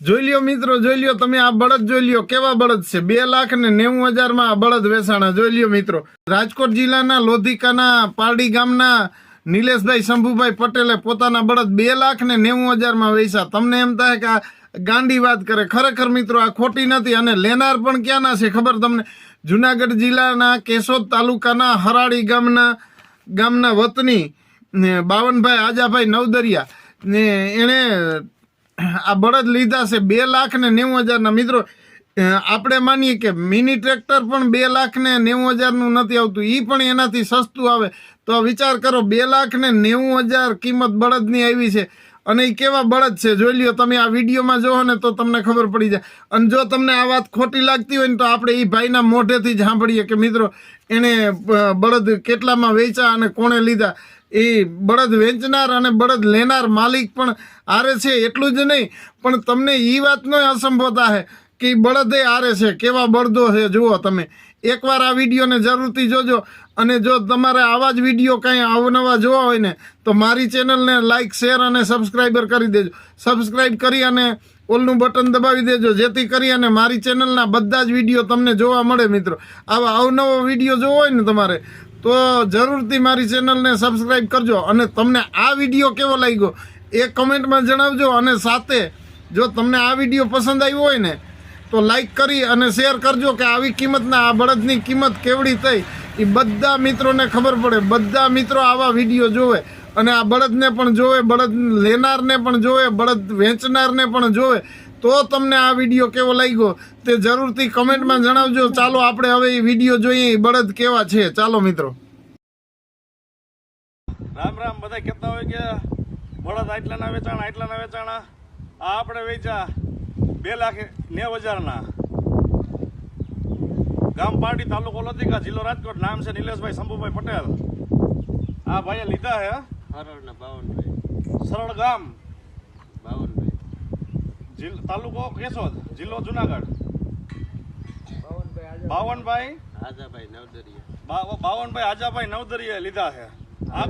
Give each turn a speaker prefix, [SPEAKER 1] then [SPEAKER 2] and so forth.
[SPEAKER 1] જોઈ લ્યો મિત્રો, જોઈ લ્યો, તમે આ બળદ જોઈ લ્યો, કેવા બળદ છે? બે લાખ ને નેવું હજારમાં આ બળદ વેચાણા જોઈ લ્યો મિત્રો. રાજકોટ જિલ્લાના લોધિકાના પારડી ગામના નિલેશભાઈ શંભુભાઈ પટેલે પોતાના બળદ બે લાખ ને નેવું હજારમાં વેચ્યા. તમને એમ થાય કે આ ગાંડી વાત કરે. ખરેખર મિત્રો, આ ખોટી નથી અને લેનાર પણ ક્યાંના છે ખબર તમને? જુનાગઢ જિલ્લાના કેશોદ તાલુકાના હરાળી ગામના ગામના વતની બાવનભાઈ આજાભાઈ નવદરિયા ને એણે આ બળદ લીધા છે બે લાખ ને નેવું હજારના મિત્રો. આપણે માનીએ કે મિની ટ્રેક્ટર પણ બે લાખ ને નેવું હજારનું નથી આવતું. એ પણ એનાથી સસ્તું આવે. તો વિચાર કરો, બે લાખ ને નેવું હજાર કિંમત બળદની આવી છે. અને એ કેવા બળદ છે? જોઈ લ્યો, તમે આ વિડીયોમાં જોવો ને તો તમને ખબર પડી જાય. અને જો તમને આ વાત ખોટી લાગતી હોય ને તો આપણે એ ભાઈના મોઢેથી જ સાંભળીએ કે મિત્રો એણે બળદ કેટલામાં વેચ્યા અને કોણે લીધા? એ બળદ વેચનાર અને બળદ લેનાર માલિક પણ આરે છે, એટલું જ નહીં. પણ તમને એ વાતનો અસંભવતા થાય કે બળદે આરે છે, કેવા બળદો છે, જુઓ તમે. એકવાર આ વિડીયોને જરૂરથી જોજો અને જો તમારે આવા જ વીડિયો કાંઈ અવનવા જોવા હોય ને, તો મારી ચેનલને લાઇક શેર અને સબસ્ક્રાઈબર કરી દેજો. સબસ્ક્રાઈબ કરી અને ઓલનું બટન દબાવી દેજો, જેથી કરી અને મારી ચેનલના બધા જ વીડિયો તમને જોવા મળે મિત્રો. આવા અવનવો વીડિયો જોવો હોય ને તમારે, તો જરૂરથી મારી ચેનલને સબસ્ક્રાઈબ કરજો અને તમને આ વીડિયો કેવો લાગ્યો એ કમેન્ટમાં જણાવજો અને સાથે જો તમને આ વીડિયો પસંદ આવ્યો હોય ને તો લાઈક કરી અને શેર કરજો કે આવી કિંમતના આ બળદની કિંમત કેવડી થઈ. એ બધા મિત્રોને ખબર પડે. બધા મિત્રો આવા વીડિયો જોવે અને આ બળદને પણ જોવે, બળદ લેનારને પણ જોવે, બળદ વેચનારને પણ જોવે. તો તમને આ વીડિયો કેવો લાગ્યો તે જરૂરથી કમેન્ટમાં જણાવજો. ચાલો, આપણે હવે એ વીડિયો જોઈએ એ બળદ કેવા છે. ચાલો, મિત્રો.
[SPEAKER 2] રામ રામ, બધા કહેતા હોય કે બળદ આટલાના વેચાણા આટલાના વેચાણા. આ આપણે વેચ્યા. બે લાખ નેવ હજારના. ગામ પાર્ટી તાલુકો લતિકા જિલ્લો રાજકોટ. નામ છે નિલેશભાઈ શંભુભાઈ પટેલ. આ ભાઈએ લીધા હે.
[SPEAKER 3] હરણના બાવનભાઈ.
[SPEAKER 2] સરળ ગામ.
[SPEAKER 3] બાવનભાઈ.
[SPEAKER 2] જિલ્લો તાલુકો કેશોદ જિલ્લો જુનાગઢ. બાવનભાઈ
[SPEAKER 3] આજાભાઈ નવદરિયા.
[SPEAKER 2] બાવનભાઈ આજાભાઈ નવદરીએ લીધા છે